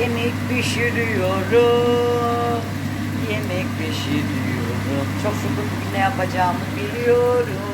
Yemek pişiriyorum. Yemek pişiriyorum. Çok bugün ne yapacağımı biliyorum.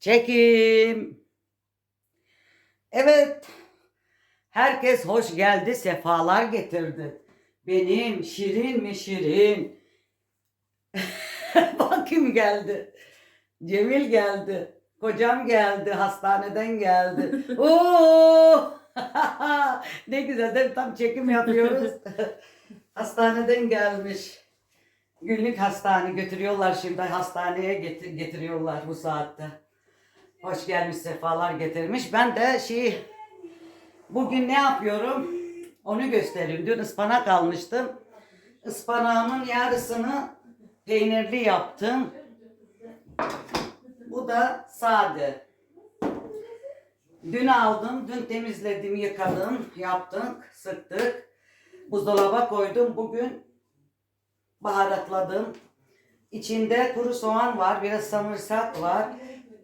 Çekim. Evet. Herkes hoş geldi, sefalar getirdi. Benim şirin mi şirin? Bak kim geldi. Cemil geldi. Kocam geldi, hastaneden geldi. Oo! ne güzel değil mi? Tam çekim yapıyoruz. hastaneden gelmiş. Günlük hastane götürüyorlar şimdi hastaneye getir, getiriyorlar bu saatte. Hoş gelmiş sefalar getirmiş. Ben de şey bugün ne yapıyorum onu göstereyim. Dün ıspanak almıştım. Ispanağımın yarısını peynirli yaptım. Bu da sade. Dün aldım, dün temizledim, yıkadım, yaptık, sıktık. Buzdolaba koydum. Bugün baharatladım. İçinde kuru soğan var, biraz samırsak var.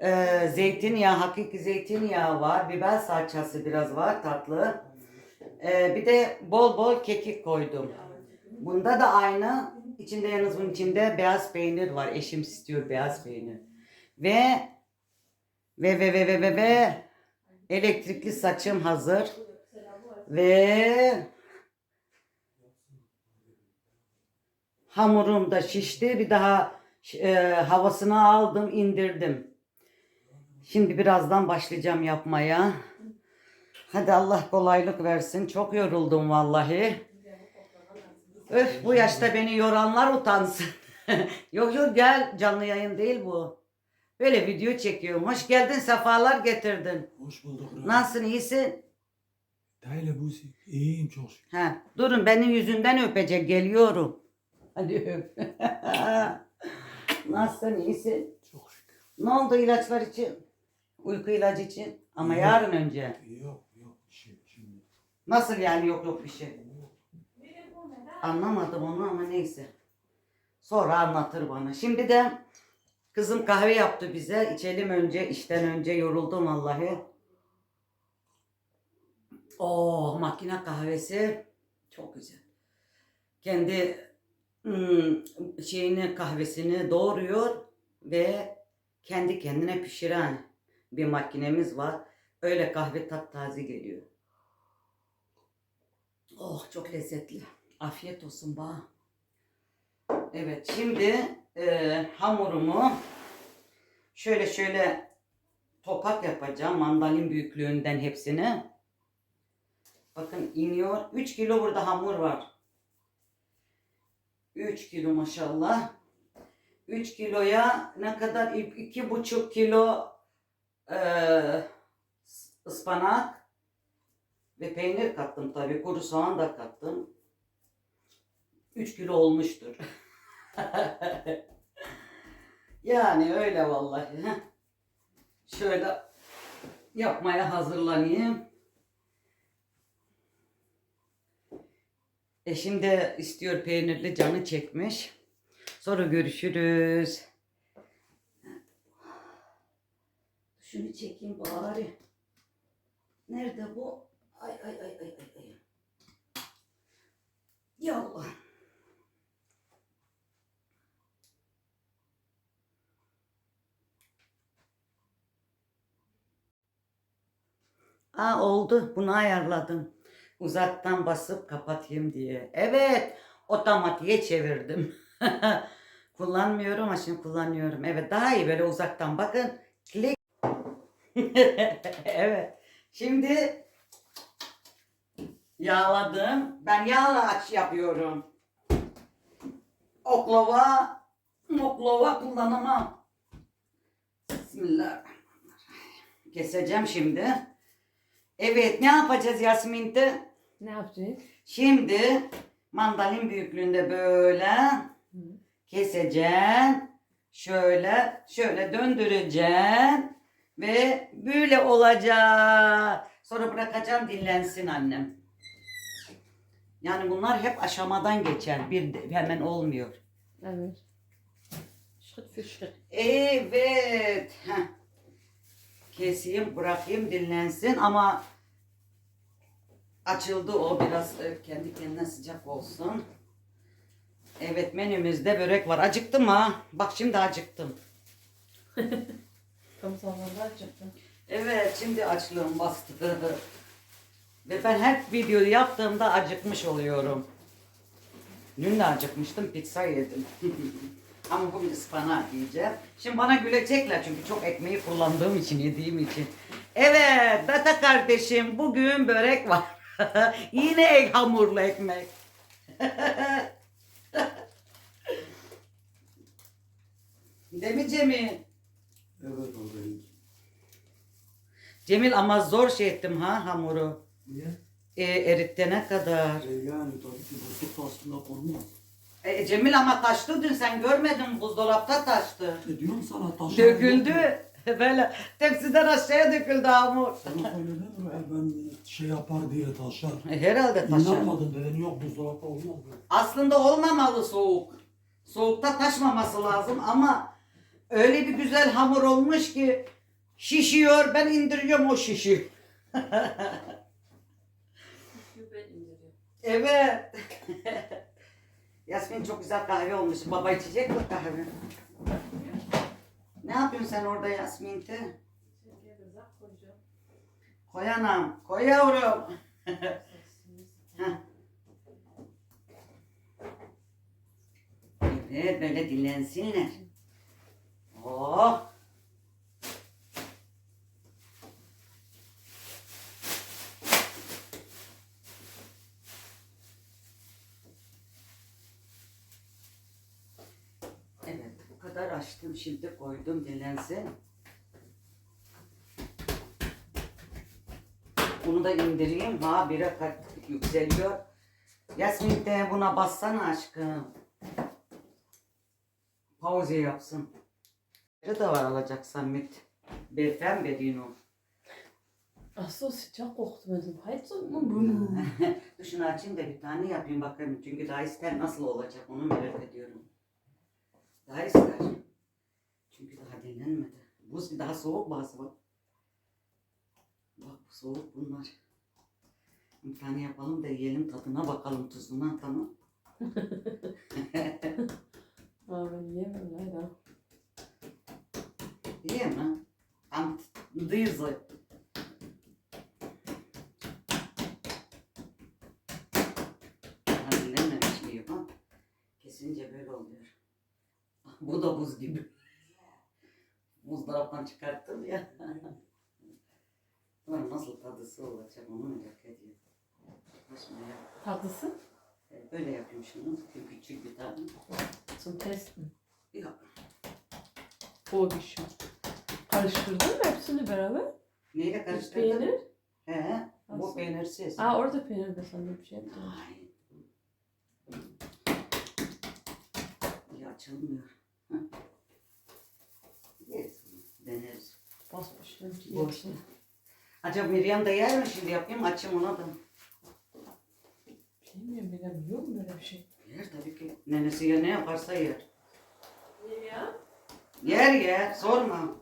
Ee, zeytinyağı, hakiki zeytinyağı var. Biber salçası biraz var, tatlı. Ee, bir de bol bol kekik koydum. Bunda da aynı. İçinde yalnız bunun içinde beyaz peynir var. Eşim istiyor beyaz peynir. Ve ve ve ve ve ve, ve elektrikli saçım hazır. Ve hamurum da şişti. Bir daha e, havasını aldım, indirdim. Şimdi birazdan başlayacağım yapmaya. Hadi Allah kolaylık versin. Çok yoruldum vallahi. Öf bu yaşta beni yoranlar utansın. yok yok gel canlı yayın değil bu. Böyle video çekiyorum. Hoş geldin sefalar getirdin. Hoş bulduk. Rabbim. Nasılsın iyisin? Değerli Buzi. İyiyim çok şükür. Ha, durun benim yüzümden öpecek geliyorum. Hadi öp. Nasılsın iyisin? Çok şükür. Ne oldu ilaçlar için? Uyku ilacı için? Ama yarın önce. Yok yok bir şey şimdi. Nasıl yani yok yok bir şey? Anlamadım onu ama neyse. Sonra anlatır bana. Şimdi de kızım kahve yaptı bize. İçelim önce, işten önce yoruldum vallahi. Oh makine kahvesi çok güzel. Kendi hmm, şeyini kahvesini doğruyor ve kendi kendine pişiren bir makinemiz var. Öyle kahve taptaze geliyor. Oh çok lezzetli. Afiyet olsun bana. Evet şimdi e, hamurumu şöyle şöyle topak yapacağım. Mandalin büyüklüğünden hepsini. Bakın iniyor. 3 kilo burada hamur var. 3 kilo maşallah. 3 kiloya ne kadar? 2,5 kilo e, ıspanak ve peynir kattım tabii. Kuru soğan da kattım. 3 kilo olmuştur. yani öyle vallahi. Şöyle yapmaya hazırlanayım. Eşim de istiyor peynirli canı çekmiş. Sonra görüşürüz. Şunu çekeyim bari. Nerede bu? Ay ay ay ay ay. ay. Ya Allah. Aa oldu. Bunu ayarladım. Uzaktan basıp kapatayım diye. Evet. Otomatiğe çevirdim. Kullanmıyorum ama şimdi kullanıyorum. Evet daha iyi böyle uzaktan bakın. Klik. evet. Şimdi yağladım. Ben yağla aç yapıyorum. Oklava, moklava kullanamam. Bismillahirrahmanirrahim. Keseceğim şimdi. Evet ne yapacağız Yasmin'de? Ne yapacağız? Şimdi mandalin büyüklüğünde böyle Hı. keseceksin. Şöyle şöyle döndüreceksin ve böyle olacak. Sonra bırakacaksın dinlensin annem. Yani bunlar hep aşamadan geçer. Bir de- hemen olmuyor. Evet. Evet. Heh. Keseyim, bırakayım dinlensin ama açıldı o biraz e, kendi kendine sıcak olsun. Evet menümüzde börek var. Acıktım ha. Bak şimdi acıktım. Tam açacaktım. Evet şimdi açlığım bastı. Ve ben her videoyu yaptığımda acıkmış oluyorum. Dün de acıkmıştım pizza yedim. Ama bugün ıspanak yiyeceğim. Şimdi bana gülecekler çünkü çok ekmeği kullandığım için yediğim için. Evet Beta kardeşim bugün börek var. Yine ek hamurlu ekmek. Değil mi Cemil? Evet oradayım. Cemil ama zor şey ettim ha hamuru. Niye? E, eritene kadar. E yani tabii ki bu süt aslında konmaz. E, Cemil ama taştı dün sen görmedin buzdolapta taştı. E diyorum sana taşlar Döküldü. Böyle tepsiden aşağıya döküldü hamur. Sana söyledim mi? E ben şey yapar diye taşar. E, Herhalde taşar. İnanmadın dedin yok buzdolapta olmaz böyle. Aslında olmamalı soğuk. Soğukta taşmaması lazım ama öyle bir güzel hamur olmuş ki şişiyor ben indiriyorum o şişiyor. Evet. Yasmin çok güzel kahve olmuş. Baba içecek mi kahve? Ne yapıyorsun sen orada Yasmin'te? Koy anam. Koy yavrum. Evet böyle dinlensinler. Oh. Evet bu kadar açtım şimdi koydum dinlensin. Bunu da indireyim. Ha bire kat yükseliyor. Yasmin de buna bassana aşkım. Pauze yapsın. Ne de var alacaksan mit. Beyefendi Dino. Ach so, sıcak koktu dedim. Heizung mu bunu? Şunu açayım da bir tane yapayım bakayım. Çünkü daha ister nasıl olacak onu merak ediyorum. Daha ister. Çünkü daha Buz daha soğuk bazı bak. Bak bu soğuk bunlar. Bir tane yapalım da yiyelim tadına bakalım tuzuna tamam. Ben yiyemem leider. İyi mi? Tam dıyızı. Daha dinlenmemiş iyi ha. Kesince böyle oluyor. Bu da buz gibi. Buzdolaptan çıkarttım ya. Ulan nasıl tadısı olacak onu merak ediyorum. Başına yap. Evet, Böyle yapayım şunu. Bir küçük bir tane. Zum Testen. Yok. Vorgeschmack. Karıştırdın mı hepsini beraber? Neyle Bu karıştırdın? Peynir. He, bu Nasıl? peynirsiz. Aa orada peynir de sandım bir şey. yaptım. Ay. İyi açılmıyor. Heh. Yes, deneriz. Boş bestimmt. Boş. Acaba Miriam da yer mi şimdi yapayım açayım ona da. Bilmiyorum bilmiyorum. Yok mu böyle bir şey? Yer tabii ki. Nenesi ya ne yaparsa yer. Ya. Yer yer sorma.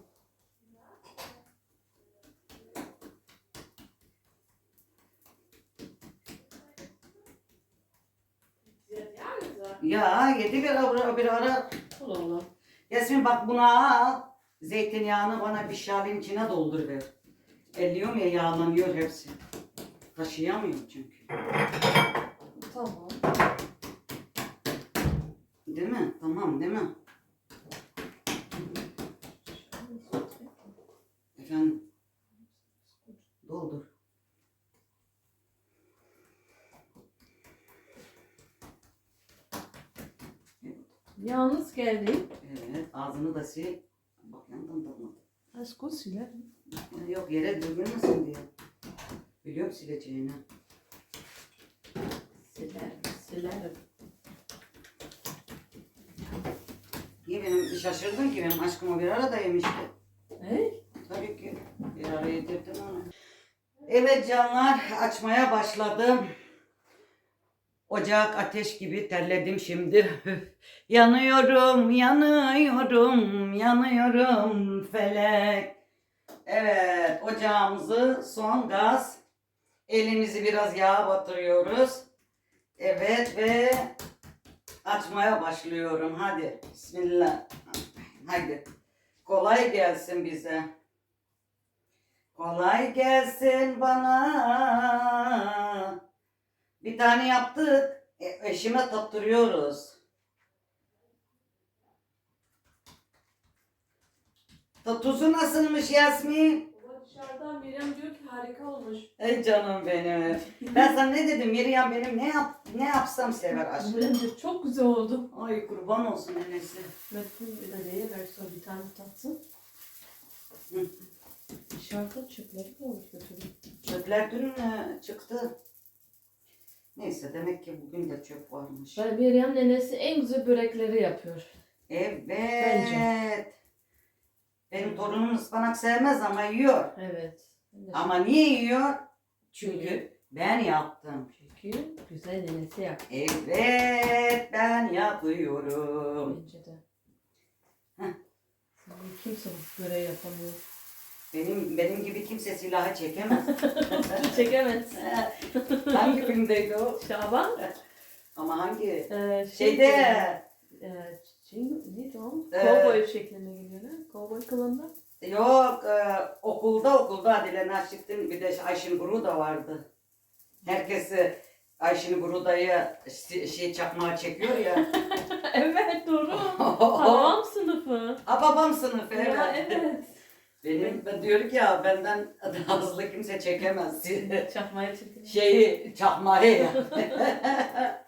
Ya yedi bir ara bir ara. Allah Allah. Yasmin bak buna al. Zeytinyağını bana bir şalin içine doldur ver. Elliyorum ya yağlanıyor hepsi. Taşıyamıyorum çünkü. Tamam. Değil mi? Tamam değil mi? Efendim? Doldur. Yalnız geldim. Evet, ağzını da sil. Dalmadı. Aşkı silerim. Yok yere dövmemesin diye. Biliyorum sileceğini. Silerim. Silerim. Niye benim şaşırdın ki benim aşkımı bir arada yemişti. Hey? Tabii ki bir araya yedirdim onu. Evet canlar açmaya başladım. Ocak ateş gibi terledim şimdi. yanıyorum, yanıyorum, yanıyorum felek. Evet ocağımızı son gaz. Elimizi biraz yağa batırıyoruz. Evet ve açmaya başlıyorum. Hadi bismillah. Hadi. Kolay gelsin bize. Kolay gelsin bana. Bir tane yaptık. E, eşime tattırıyoruz. Ta- Tuzu nasılmış Yasmin? Dışarıdan Miriam diyor ki harika olmuş. Ey canım benim. Ben sana ne dedim? Miriam benim ne yap ne yapsam sever aşkım. Bence çok güzel oldu. Ay kurban olsun annesi. Metin bir de neye versin bir tane tatsın. Hı. Dışarıda çöpleri koymuş götürün. Çöpler dün e, çıktı. Neyse demek ki bugün de çöp varmış. Ben Miriam nenesi en güzel börekleri yapıyor. Evet. Bence. Benim torunum ıspanak sevmez ama yiyor. Evet. Ama niye yiyor? Çünkü ben yaptım. Çünkü güzel nenesi yaptı. Evet ben yapıyorum. Bence de. Heh. Kimse bu böreği yapamıyor. Benim benim gibi kimse silahı çekemez. Çekemez. hangi filmdeydi o? Şaban. Ama hangi? Ee, şey Şeyde Ee, Jingle, neydi o? Ee, Cowboy şeklinde geliyor ne? Cowboy kılığında. yok e, okulda okulda Adile Naşit'in bir de Ayşin Guru da vardı. Herkesi Ayşin Guru'dayı şey çakmağa çekiyor ya. evet doğru. Havam sınıfı. Ha babam sınıfı evet. Ya evet. Benim ben diyor ki ya benden daha hızlı kimse çekemez. Çakmaya çekiyor. Şeyi çakmağı ya.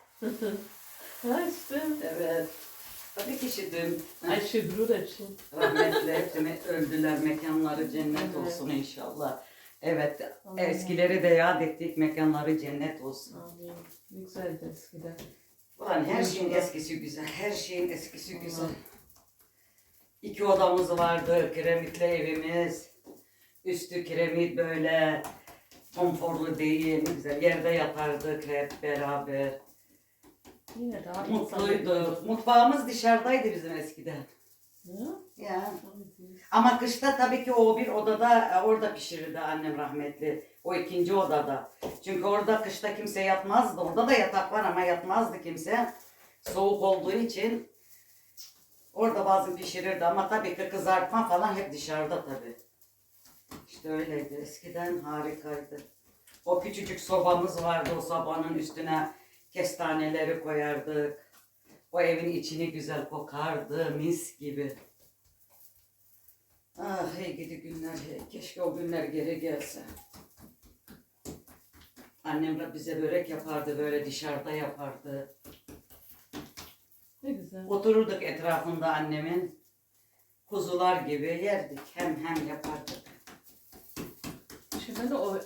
İşte. evet. Tabii ki Ayşe Guru da şey. rahmetli hepsini öldüler. Mekanları cennet Evet. olsun inşallah. Evet. Amin. Eskileri de yad ettik. Mekanları cennet olsun. Amin. Ne güzeldi eskiden. Ulan her şeyin eskisi güzel. Her şeyin eskisi güzel. İki odamız vardı. Kiremitli evimiz. Üstü kiremit böyle konforlu değil. Güzel. Yerde yatardık hep beraber. Yine daha Mutluyduk. Mutfağımız dışarıdaydı bizim eskiden. Ya. Ya. Ama kışta tabii ki o bir odada e, orada pişirirdi annem rahmetli. O ikinci odada. Çünkü orada kışta kimse yatmazdı. Orada da yatak var ama yatmazdı kimse. Soğuk olduğu için orada bazen pişirirdi ama tabii ki kızartma falan hep dışarıda tabii. İşte öyleydi. Eskiden harikaydı. O küçücük sobamız vardı. O sobanın üstüne kestaneleri koyardık. O evin içini güzel kokardı. Mis gibi. Ah hey gidi günler. hey. Keşke o günler geri gelse. Annem bize börek yapardı böyle dışarıda yapardı. Güzel. Otururduk etrafında annemin. Kuzular gibi yerdik. Hem hem yapardık. Şimdi ben de o, o,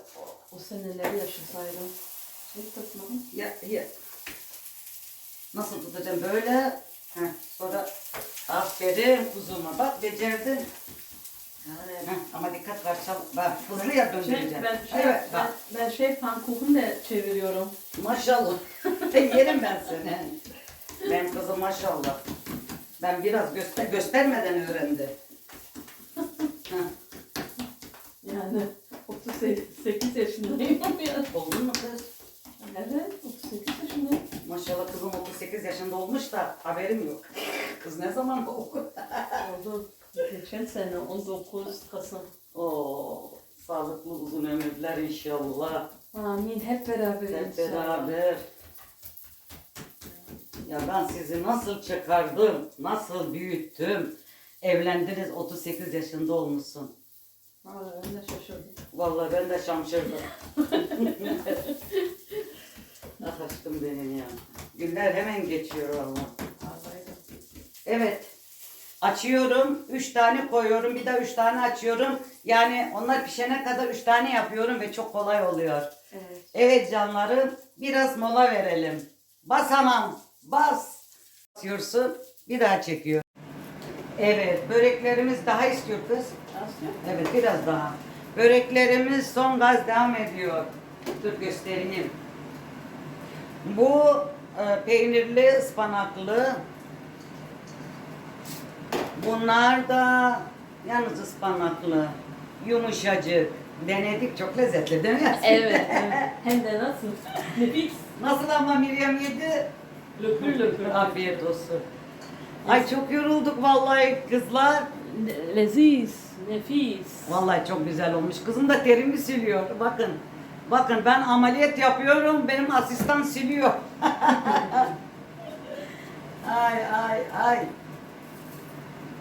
o seneleri yaşasaydım. Şey tutmam. Ya, ya. Nasıl tutacağım böyle? Heh, sonra aferin kuzuma. Bak becerdin. Heh, ama dikkat var. çal- Bak hızlı ya Şey, döndüreceğim. ben, şey, evet ben, bak. ben şey pannkuchen de çeviriyorum. Maşallah. Yerim ben seni. Benim kızım maşallah. Ben biraz göster göstermeden öğrendi. Yani 38 yaşındayım ya. Oldu mu kız? Evet 38 yaşındayım. Maşallah kızım 38 yaşında olmuş da haberim yok. Kız ne zaman oldu? Oldu. Geçen sene 19 Kasım. Oo, sağlıklı uzun ömürler inşallah. Amin. Hep beraber Hep inşallah. beraber. Ya ben sizi nasıl çıkardım, nasıl büyüttüm. Evlendiniz 38 yaşında olmuşsun. Vallahi ben de şaşırdım. Vallahi ben de şaşırdım. ah aşkım benim ya. Günler hemen geçiyor valla. Evet. Açıyorum. Üç tane koyuyorum. Bir de üç tane açıyorum. Yani onlar pişene kadar üç tane yapıyorum ve çok kolay oluyor. Evet. Evet canlarım. Biraz mola verelim. Bas anam. Bas. Basıyorsun. Bir daha çekiyor. Evet. Böreklerimiz daha istiyor kız. Evet biraz daha. Böreklerimiz son gaz devam ediyor. Dur göstereyim. Bu e, peynirli ıspanaklı. Bunlar da yalnız ıspanaklı. Yumuşacık. Denedik çok lezzetli değil mi? Yasin? Evet, evet. Hem de nasıl? Nefis. Nasıl ama Meryem yedi? Löpür löpür. Afiyet olsun. Ay çok yorulduk vallahi kızlar. Leziz, nefis. Vallahi çok güzel olmuş. Kızım da terimi siliyor. Bakın. Bakın ben ameliyat yapıyorum. Benim asistan siliyor. ay ay ay.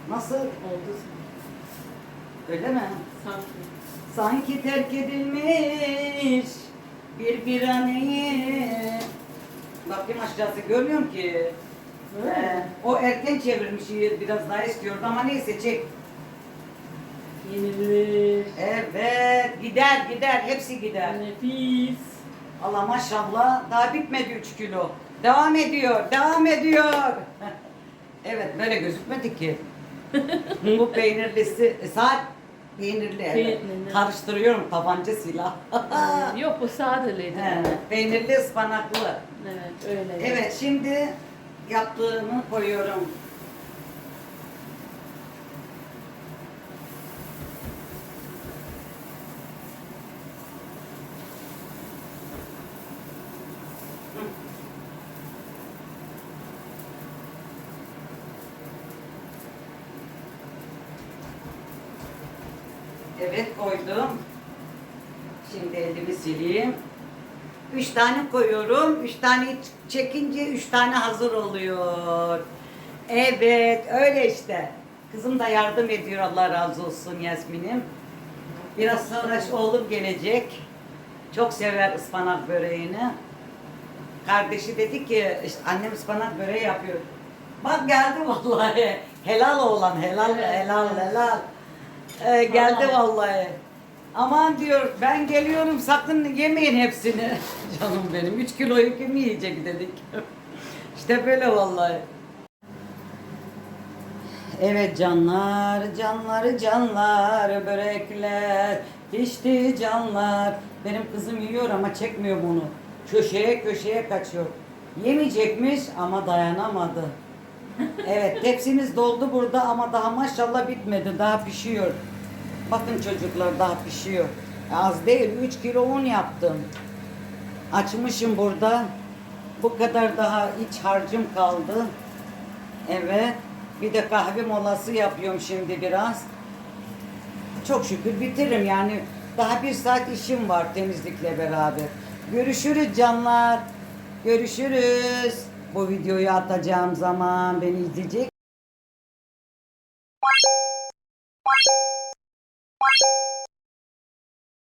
Nasıl? Oldu Öyle mi? sanki. Sanki terk edilmiş bir biraneyi. Bakayım aşağısı görmüyorum ki. Ee, o erken çevirmiş biraz daha istiyordu ama neyse çek. Yenilir. Evet gider gider hepsi gider. Nefis. Allah maşallah daha bitmedi 3 kilo. Devam ediyor, devam ediyor. evet böyle gözükmedi ki. Bu peynirlisi, e, saat peynirli. evet. Peynirli. Karıştırıyorum tabanca silah. Yok bu sadeleydi. He, peynirli ıspanaklı. Evet öyle. Evet şimdi yaptığımı koyuyorum. Evet koydum. Şimdi elimi sileyim. Üç tane koyuyorum. Üç tane çekince üç tane hazır oluyor. Evet öyle işte. Kızım da yardım ediyor Allah razı olsun Yasmin'im. Biraz sonra oğlum gelecek. Çok sever ıspanak böreğini. Kardeşi dedi ki işte annem ıspanak böreği yapıyor. Bak geldi vallahi. Helal oğlan helal helal helal. Ee, geldi Vallahi. Aman diyor ben geliyorum sakın yemeyin hepsini. Canım benim 3 kiloyu kim yiyecek dedik. işte böyle vallahi. Evet canlar, canlar, canlar, börekler, pişti canlar. Benim kızım yiyor ama çekmiyor bunu. Köşeye köşeye kaçıyor. Yemeyecekmiş ama dayanamadı. Evet tepsimiz doldu burada ama daha maşallah bitmedi. Daha pişiyor. Bakın çocuklar daha pişiyor. Az değil 3 kilo un yaptım. Açmışım burada. Bu kadar daha iç harcım kaldı. Evet. Bir de kahve molası yapıyorum şimdi biraz. Çok şükür bitiririm yani. Daha bir saat işim var temizlikle beraber. Görüşürüz canlar. Görüşürüz. Bu videoyu atacağım zaman beni izleyecek.